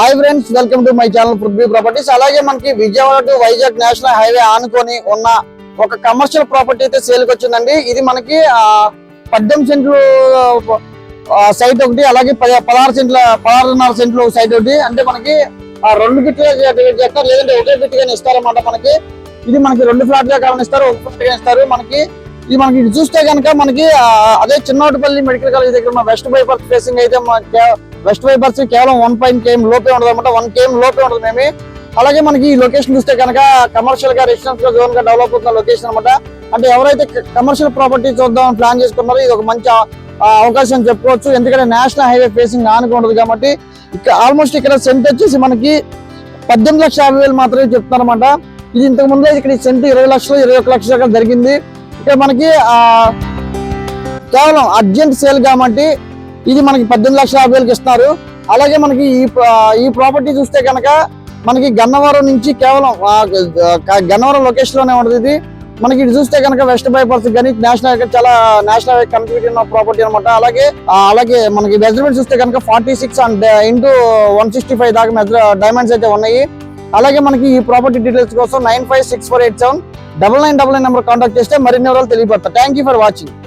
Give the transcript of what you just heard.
Hi friends welcome to my channel Prithvi properties అలాగే మనకి Vijayawada to Vizag national highway ఆనుకొని ఉన్న ఒక కమర్షియల్ ప్రాపర్టీ అయితే సేల్కి వచ్చిందండి. ఇది మనకి పద్దెనిమిది సెంట్లు సైట్ ఒకటి అలాగే పద- పదహారు సెంట్ల పదహారున్నర సెంట్లు సైట్ ఒకటి. అంటే మనకి ఆ రెండు డివైడ్ చేస్తారు. లేదంటే ఒకే బిట్ ఇస్తారన్నమాట మనకి. ఇది మనకి రెండు ఫ్లాట్గా కావాలని ఇస్తారు ఒక ఫ్లాట్గా ఇస్తారు. మనకి ఇది మనకి ఇది చూస్తే కనుక మనకి అదే చిన్నోటిపల్లి మెడికల్ కాలేజ్ దగ్గర ఉన్న వెస్ట్ బైపాస్ ఫేసింగ్ అయితే మనకి వెస్ట్ వైపర్స్ కేవలం వన్ పాయింట్ కేఎం లోపే ఉండదు అనమాట వన్ కేఎం లోపే ఉండదు మేము. అలాగే మనకి ఈ లొకేషన్ చూస్తే కనుక కమర్షియల్గా రెసిడెన్షియల్ జోన్గా డెవలప్ అవుతున్న లొకేషన్ అనమాట అంటే ఎవరైతే కమర్షియల్ ప్రాపర్టీ చూద్దాం ప్లాన్ చేసుకున్నారో ఇది ఒక మంచి అవకాశం అని చెప్పుకోవచ్చు. ఎందుకంటే నేషనల్ హైవే ఫేసింగ్ ఆనుకుంటుంది కాబట్టి ఇక్కడ ఆల్మోస్ట్ ఇక్కడ సెంట్ వచ్చేసి మనకి పద్దెనిమిది లక్షల యాభై వేలు మాత్రమే చెప్తున్నారన్నమాట. ఇది ఇంతకు ముందే ఇక్కడ సెంట్ ఇరవై లక్షలు ఇరవై ఒక లక్షల అక్కడ జరిగింది. ఇక్కడ మనకి కేవలం అర్జెంట్ సేల్ కాబట్టి ఇది మనకి పద్దెనిమిది లక్షల యాభై వేలకు ఇస్తున్నారు. అలాగే మనకి ఈ ఈ ప్రాపర్టీ చూస్తే కనుక మనకి గన్నవరం నుంచి కేవలం గన్నవరం లొకేషన్లోనే ఉంటుంది ఇది. మనకి ఇది చూస్తే కనుక వెస్ట్ బైపర్స్ కానీ నేషనల్ హైవే చాలా నేషనల్ హైవే కనెక్టివిటీ ఉన్న ప్రాపర్టీ అనమాట అలాగే అలాగే మనకి మెజర్మెంట్ చూస్తే కనుక forty six and into one sixty five దాకా మెజర్ డైమండ్స్ అయితే ఉన్నాయి. అలాగే మనకి ఈ ప్రాపర్టీ డీటెయిల్స్ కోసం nine five six four eight seven double nine double nine number contact చేస్తే మరిన్ని వివరాలు తెలియపడతారు థ్యాంక్ యూ ఫర్ వాచింగ్